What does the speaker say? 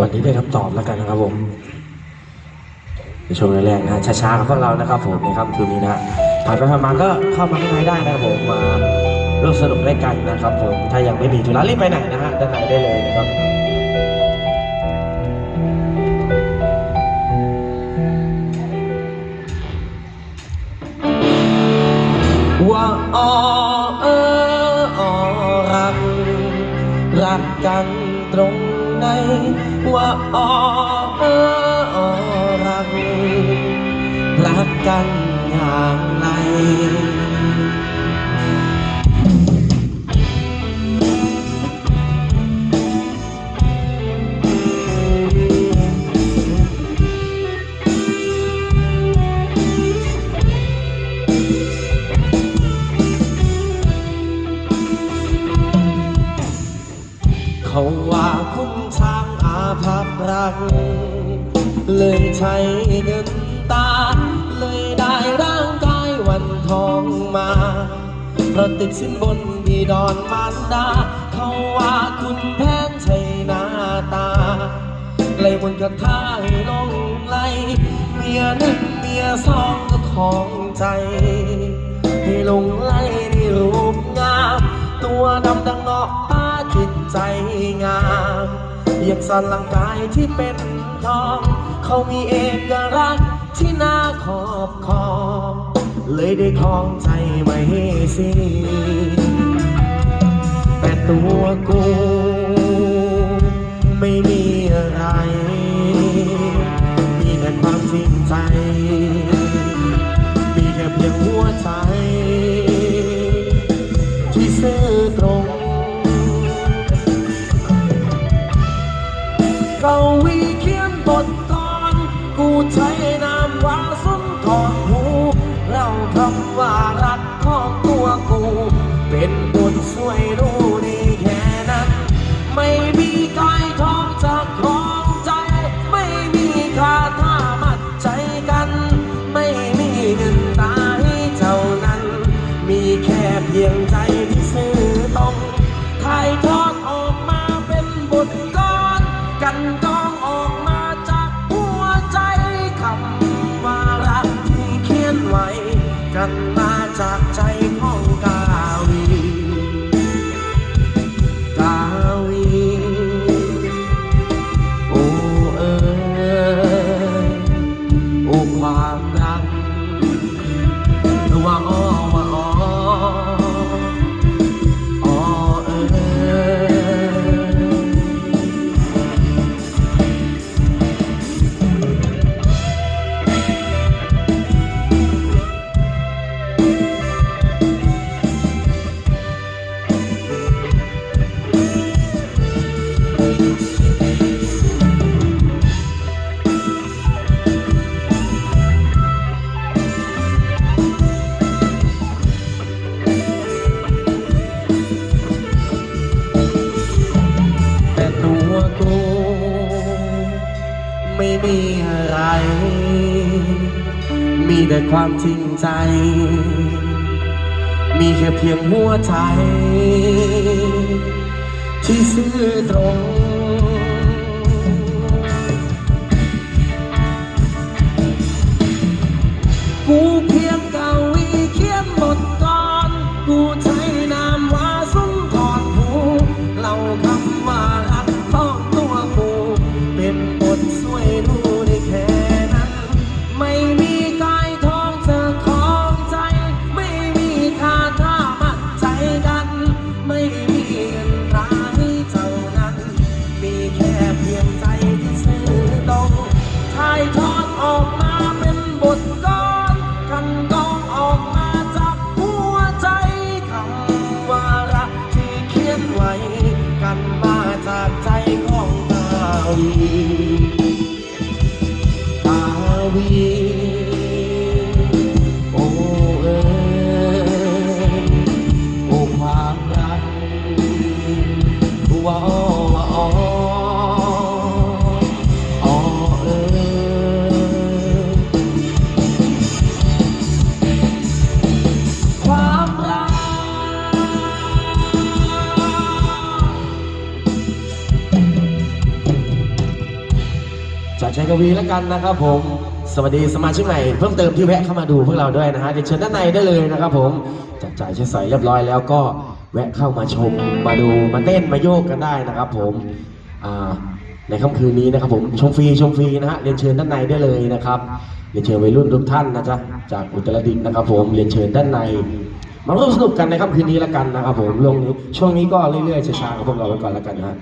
วันนี้ได้คำตอบแล้วกันนะครับผมในช่วงแรกๆนะช้าๆกับพวกเรานะครับผมนะครับคืนนี้นะผ่านไปผ่านมาก็เข้ามาข้างในได้นะครับผมมาร่วมสนุกด้วยกันนะครับผมถ้ายังไม่มีธุระรีบไปไหนนะฮะด้านในได้เลยนะครับ ว่าอ๋อเอออ๋อรักรักกันอย่างไรางอาภัพรัก เลยใช้เงินตา เลยได้ร่างกายวันทองมาเพราะติดสินบนบีดอนมารดา เขาว่าคุณแพงใช่หน้าตา เลยบนกระทาให้ลงไหลเมียหนึ่งเมียสองก็ของใจให้ลงไหลในรูปงาม ตัวดำดังเงาะตาจิตใจงาม อยากสันร่างกายที่เป็นทอง เขามีเอกลักษณ์ที่น่าขอบคอเลยได้คลองใจไม่สิแต่ตัวกูไม่มีอะไร มีแต่ความจริงใจ มีแค่เพียงหัวใจ เราวีเขียนบทกรกูใช้นามว่าสุนทรภูเราคำว่ารักของตัวกู เป็นบทสวยรู้ดีแค่นั้น ไม่มี กั ไม่มีอะไร มีแต่ความจริงใจ มีแค่เพียงหัวใจ ที่ซื่อตรง วี จากใจกวีแล้วกันนะครับผม สวัสดีสมาชิกใหม่เพิ่มเติมที่แวะเข้ามาดูพวกเราด้วยนะฮะเดี๋ยวเชิญด้านในได้เลยนะครับผมจากจ่ายใช้สอยเรียบร้อยแล้วก็แวะเข้ามาชมมาดูมาเต้นมาโยกกันได้นะครับผมในค่ำคืนนี้นะครับผมชมฟรีชมฟรีนะฮะเรียนเชิญด้านในได้เลยนะครับเรียนเชิญวัยรุ่นทุกท่านนะจ๊ะจากอุตรดิตถ์นะครับผมเรียนเชิญด้านในมาร่วมสนุกกันในค่ำคืนนี้แล้วกันนะครับผมช่วงช่วงนี้ก็เรื่อยๆช้าๆกับพวกเราไปก่อนแล้วกันนะฮะ